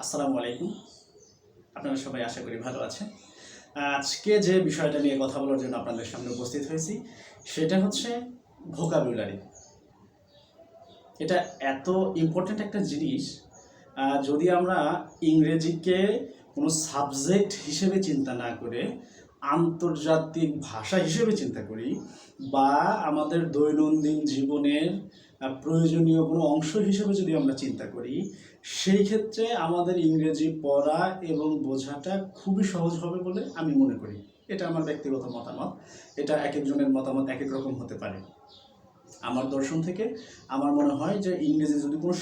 আসসালামু আলাইকুম। আপনারা সবাই আশা করি ভালো আছেন। আজকে যে বিষয়টা নিয়ে কথা বলার জন্য আপনাদের সামনে উপস্থিত হয়েছি, সেটা হচ্ছে ভোকাবুলারি এটা এত ইম্পর্ট্যান্ট একটা জিনিস যদি আমরা ইংরেজিকে কোনো সাবজেক্ট হিসেবে চিন্তা না করে, আন্তর্জাতিক ভাষা হিসেবে চিন্তা করি, বা আমাদের দৈনন্দিন জীবনের প্রয়োজনীয় কোনো অংশ হিসেবে যদি আমরা চিন্তা করি, সেই ক্ষেত্রে আমাদের ইংরেজি পড়া এবং বোঝাটা খুবই সহজ হবে বলে আমি মনে করি। এটা আমার ব্যক্তিগত মতামত। এটা এক একজনের মতামত এক এক রকম হতে পারে। আমার দর্শন থেকে, আমার মনে হয় যে ইংরেজি যদি কোনো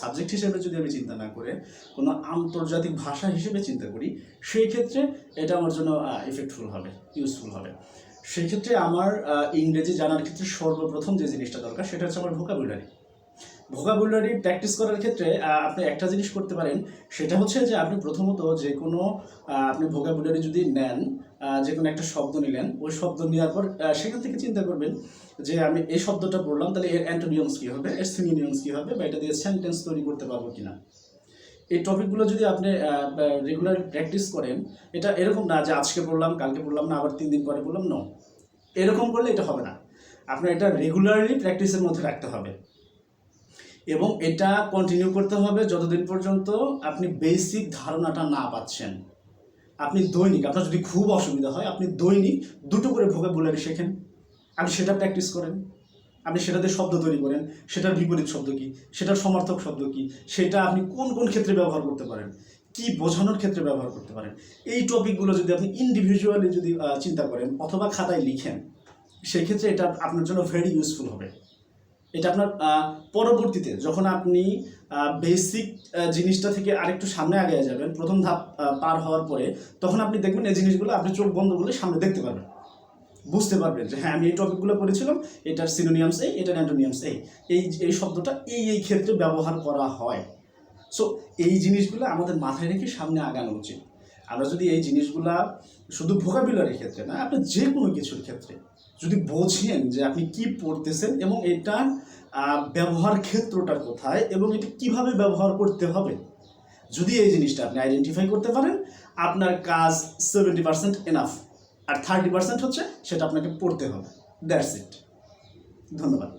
সাবজেক্ট হিসেবে যদি আমি চিন্তা না করে, কোনো আন্তর্জাতিক ভাষা হিসেবে চিন্তা করি, সেই ক্ষেত্রে এটা আমার জন্য ইফেক্টফুল হবে ইউজফুল হবে। সেক্ষেত্রে আমার ইংরেজি জানার ক্ষেত্রে সর্বপ্রথম যে জিনিসটা দরকার, সেটা হচ্ছে আমার ভোকাবুলারি ভোকাবুলারি প্র্যাকটিস করার ক্ষেত্রে আপনি একটা জিনিস করতে পারেন। সেটা হচ্ছে যে আপনি প্রথমত যে কোনো আপনি ভোকাবুলারি যদি নেন যে কোনো একটা শব্দ নিলেন, ওই শব্দ নেওয়ার পর সেখান থেকে চিন্তা করবেন যে আমি এই শব্দটা পড়লাম তাহলে এর অ্যান্টোনিয়মস কী হবে, এর সিনোনিয়মস কী হবে, বা এটা দিয়ে সেন্টেন্স তৈরি করতে পারব কিনা। এই টপিকগুলো যদি আপনি রেগুলার প্র্যাকটিস করেন, এটা এরকম না যে আজকে পড়লাম কালকে পড়লাম না, আবার তিন দিন পরে পড়লাম নো। এরকম করলে এটা হবে না। আপনার এটা রেগুলারলি প্র্যাকটিসের মধ্যে রাখতে হবে। এবং এটা কন্টিনিউ করতে হবে যতদিন পর্যন্ত আপনি বেসিক ধারণাটা না পাচ্ছেন। আপনি দৈনিক, আপনার যদি খুব অসুবিধা হয়, আপনি দৈনিক দুটো করে ভোগে ভোকাবুলারি শেখেন। আপনি সেটা প্র্যাকটিস করেন। আপনি সেটাতে শব্দ তৈরি করেন। সেটার বিপরীত শব্দ কী? সেটার সমার্থক শব্দ কি? সেটা আপনি কোন কোন ক্ষেত্রে ব্যবহার করতে পারেন? কি বোঝানোর ক্ষেত্রে ব্যবহার করতে পারেন? এই টপিকগুলো যদি আপনি ইন্ডিভিজুয়ালি যদি চিন্তা করেন অথবা খাতায় লিখেন, সেক্ষেত্রে এটা আপনার জন্য ভেরি ইউজফুল হবে। এটা আপনার পরবর্তীতে যখন আপনি বেসিক জিনিসটা থেকে আরেকটু সামনে আগে যাবেন, প্রথম ধাপ পার হওয়ার পরে, তখন আপনি দেখবেন এই জিনিসগুলো আপনি চোখ বন্ধ করলে সামনে দেখতে পারবেন। বুঝতে পারবেন যে হ্যাঁ আমি এই টপিকগুলো পড়েছিলাম, এটার সিনোনিয়ামস এই এটার অ্যান্টোনিয়ামস এই এই এই শব্দটা এই এই ক্ষেত্রে ব্যবহার করা হয়। সো এই জিনিসগুলো আমাদের মাথায় রেখে সামনে আগানো উচিত। আমরা যদি এই জিনিসগুলা শুধু ভোকাবুলারির ক্ষেত্রে না, আপনি যে কোনো কিছুর ক্ষেত্রে যদি বোঝেন যে আপনি কি পড়তেছেন এবং এটা ব্যবহার ক্ষেত্রটা কোথায় এবং এটি কীভাবে ব্যবহার করতে হবে, যদি এই জিনিসটা আপনি আইডেন্টিফাই করতে পারেন, আপনার কাজ সেভেন্টি পার্সেন্ট এনাফ আর থার্টি পার্সেন্ট হচ্ছে সেটা আপনাকে পড়তে হবে দ্যাটস ইট ধন্যবাদ।